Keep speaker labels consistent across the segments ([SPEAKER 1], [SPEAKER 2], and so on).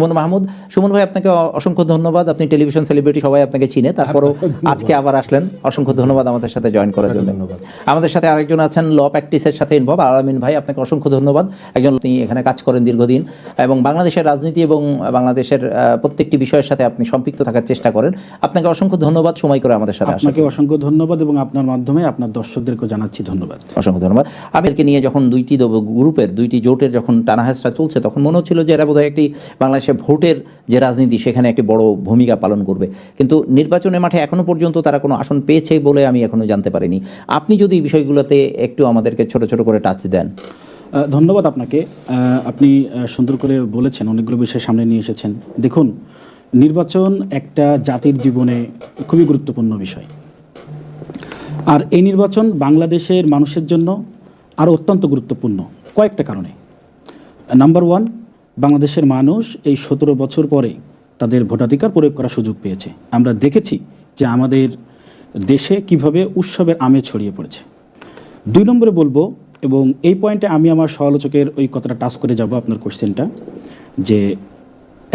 [SPEAKER 1] সুমন মাহমুদ। সুমন ভাই আপনাকে অসংখ্য ধন্যবাদ। আপনি টেলিভিশন সেলিব্রিটি সবাই আপনাকে চিনে। তারপরও আজকে আবার আসলেন। অসংখ্য ধন্যবাদ আমাদের সাথে জয়েন করার জন্য। আমাদের সাথে আরেকজন আছেন ল প্র্যাকটিসের সাথে ইনভলভ আলামিন ভাই আপনাকে অসংখ্য ধন্যবাদ। একজন তিনি এখানে কাজ করেন দীর্ঘদিন। এবং বাংলাদেশের রাজনীতি এবং বাংলাদেশের প্রত্যেকটি বিষয়ের সাথে আপনি সম্পৃক্ত থাকার চেষ্টা করেন। আপনাকে অসংখ্য ধন্যবাদ। সময় করে আমাদের সাথে
[SPEAKER 2] আপনাকে অসংখ্য ধন্যবাদ এবং আপনার মাধ্যমে আপনার দর্শকদেরকে জানাচ্ছি ধন্যবাদ।
[SPEAKER 1] অসংখ্য ধন্যবাদ। আমি একে নিয়ে যখন দুইটি গ্রুপের দুইটি জোটের যখন টানাহেসরা চলছে তখন মনে হচ্ছিল যে এরা বোধহয় একটি বাংলাদেশে ভোটের যে রাজনীতি, সেখানে একটি বড় ভূমিকা পালন করবে। কিন্তু নির্বাচনের মাঠে এখনও পর্যন্ত তারা কোনো আসন পেয়েছে বলে আমি এখনও জানতে পারিনি। আপনি যদি এই বিষয়গুলোতে একটু আমাদেরকে ছোট ছোট করে টাচ দেন।
[SPEAKER 2] ধন্যবাদ আপনাকে। আপনি সুন্দর করে বলেছেন, অনেকগুলো বিষয় সামনে নিয়ে এসেছেন। দেখুন, নির্বাচন একটা জাতির জীবনে খুবই গুরুত্বপূর্ণ বিষয়। আর এই নির্বাচন বাংলাদেশের মানুষের জন্য আরও অত্যন্ত গুরুত্বপূর্ণ, কয়েকটা কারণে। নাম্বার ওয়ান বাংলাদেশের মানুষ এই সতেরো বছর পরে তাদের ভোটাধিকার প্রয়োগ করার সুযোগ পেয়েছে। আমরা দেখেছি যে আমাদের দেশে কীভাবে উৎসবের আমেজ ছড়িয়ে পড়েছে। দুই নম্বরে বলব, এবং এই পয়েন্টে আমি আমার সমালোচকের ওই কথাটা টাচ করে যাব আপনার কোশ্চেনটা, যে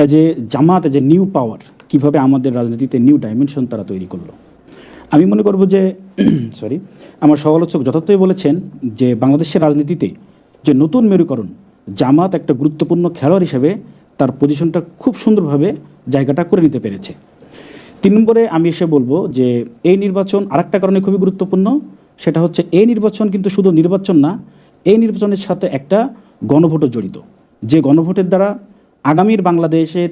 [SPEAKER 2] as a Jamaat as a new power কীভাবে আমাদের রাজনীতিতে নিউ ডাইমেনশন তারা তৈরি করল। আমি মনে করব যে সরি আমার সমালোচক যথার্থই বলেছেন যে বাংলাদেশের রাজনীতিতে যে নতুন মেরুকরণ জামাত একটা গুরুত্বপূর্ণ খেলোয়াড় হিসেবে তার পজিশনটা খুব সুন্দরভাবে জায়গাটা করে নিতে পেরেছে। তিন নম্বরে আমি এসে বলব যে, এই নির্বাচন আরেকটা কারণে খুবই গুরুত্বপূর্ণ, সেটা হচ্ছে এই নির্বাচন কিন্তু শুধু নির্বাচন না, এই নির্বাচনের সাথে একটা গণভোটও জড়িত। যে গণভোটের দ্বারা আগামীর বাংলাদেশের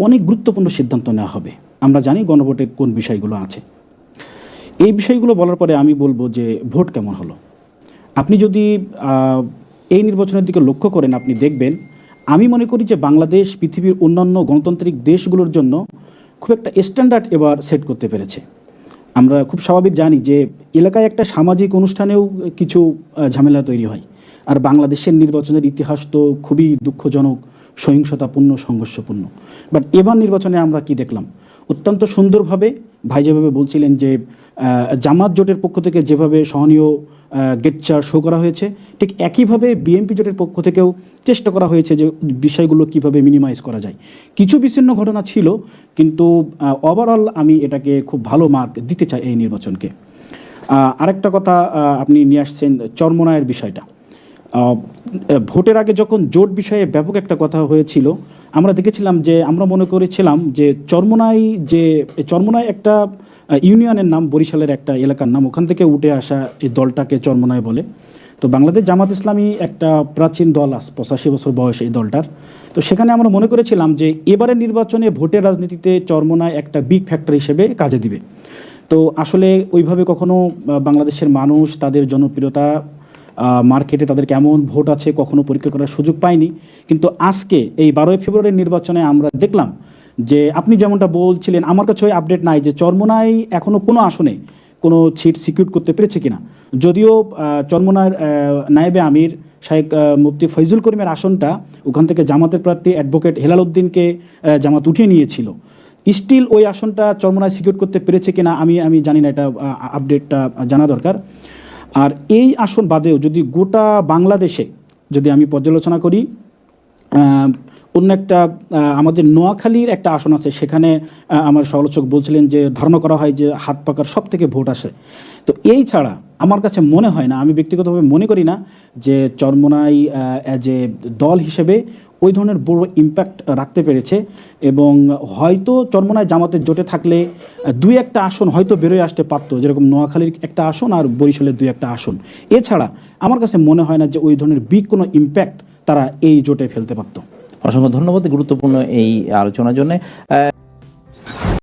[SPEAKER 2] অনেক গুরুত্বপূর্ণ সিদ্ধান্ত নেওয়া হবে। আমরা জানি গণভোটে কোন বিষয়গুলো আছে। এই বিষয়গুলো বলার পরে আমি বলব যে, ভোট কেমন হলো? আপনি যদি এই নির্বাচনের দিকে লক্ষ্য করেন আপনি দেখবেন, আমি মনে করি যে বাংলাদেশ পৃথিবীর অন্যান্য গণতান্ত্রিক দেশগুলোর জন্য খুব একটা স্ট্যান্ডার্ড এবার সেট করতে পেরেছে। আমরা খুব স্বাভাবিক জানি যে এলাকায় একটা সামাজিক অনুষ্ঠানেও কিছু ঝামেলা তৈরি হয়। আর বাংলাদেশের নির্বাচনের ইতিহাস তো খুবই দুঃখজনক। সহিংসতাপূর্ণ, সংঘর্ষপূর্ণ। বাট এবার নির্বাচনে আমরা কি দেখলাম? অত্যন্ত সুন্দরভাবে ভাই যেভাবে বলছিলেন যে জামাত জোটের পক্ষ থেকে যেভাবে সহনীয় গেটচার শো করা হয়েছে, ঠিক একইভাবে বিএনপি জোটের পক্ষ থেকেও চেষ্টা করা হয়েছে যে বিষয়গুলো কীভাবে মিনিমাইজ করা যায়। কিছু বিচ্ছিন্ন ঘটনা ছিল, কিন্তু ওভারঅল আমি এটাকে খুব ভালো মার্ক দিতে চাই এই নির্বাচনকে। আরেকটা কথা আপনি নিয়ে আসছেন চরমনায়ের বিষয়টা। ভোটের আগে যখন জোট বিষয়ে ব্যাপক একটা কথা হয়েছিল, আমরা দেখেছিলাম যে, আমরা মনে করেছিলাম যে, চরমনাই যে, চরমনাই একটা ইউনিয়নের নাম বরিশালের একটা এলাকার নাম, ওখান থেকে উঠে আসা এই দলটাকে চরমনাই বলে। তো বাংলাদেশ জামাত ইসলামী একটা প্রাচীন দল আস পঁচাশি বছর বয়স এই দলটার। তো সেখানে আমরা মনে করেছিলাম যে, এবারের নির্বাচনে ভোটের রাজনীতিতে চরমনায় একটা বিগ ফ্যাক্টর হিসেবে কাজে দিবে। তো আসলে ওইভাবে কখনো বাংলাদেশের মানুষ, তাদের জনপ্রিয়তা মার্কেটে তাদের কেমন ভোট আছে কখনো পরীক্ষা করার সুযোগ পায়নি। কিন্তু আজকে এই বারোই ফেব্রুয়ারির নির্বাচনে আমরা দেখলাম যে আপনি যেমনটা বলছিলেন, আমার কাছে ওই আপডেট নাই যে চরমোনাই এখনও কোনো আসনে কোনো সিট সিকিউর করতে পেরেছে কিনা। যদিও চরমোনার নায়েবে আমির শাহেক মুফতি ফৈজুল করিমের আসনটা ওখান থেকে জামাতের প্রার্থী অ্যাডভোকেট হেলাল উদ্দিনকে জামাত উঠিয়ে নিয়েছিল। স্টিল ওই আসনটা চরমোনায় সিকিউর করতে পেরেছে কিনা আমি আমি জানি না, এটা আপডেটটা জানা দরকার। আর এই আসন বাদেও যদি গোটা বাংলাদেশে যদি আমি পর্যালোচনা করি অন্য একটা আমাদের নোয়াখালীর একটা আসন আছে, সেখানে আমার সমালোচক বলছিলেন যে ধারণা করা হয় যে হাত পাকার সব থেকে ভোট আসে। তো এই ছাড়া আমার কাছে মনে হয় না, আমি ব্যক্তিগতভাবে মনে করি না যে চরমোনাই অ্যাজ এ দল হিসেবে ওই ধরনের বড় ইম্প্যাক্ট রাখতে পেরেছে এবং হয়তো চরমোনায় জামাতের জোটে থাকলে দুই একটা আসন হয়তো বেরোয় আসতে পারতো, যেরকম নোয়াখালীর একটা আসন আর বরিশালের দুই একটা আসন। এছাড়া আমার কাছে মনে হয় না যে ওই ধরনের বিগ কোনো ইম্প্যাক্ট তারা এই জোটে ফেলতে পারতো।
[SPEAKER 1] অসংখ্য ধন্যবাদ গুরুত্বপূর্ণ এই আলোচনার জন্য।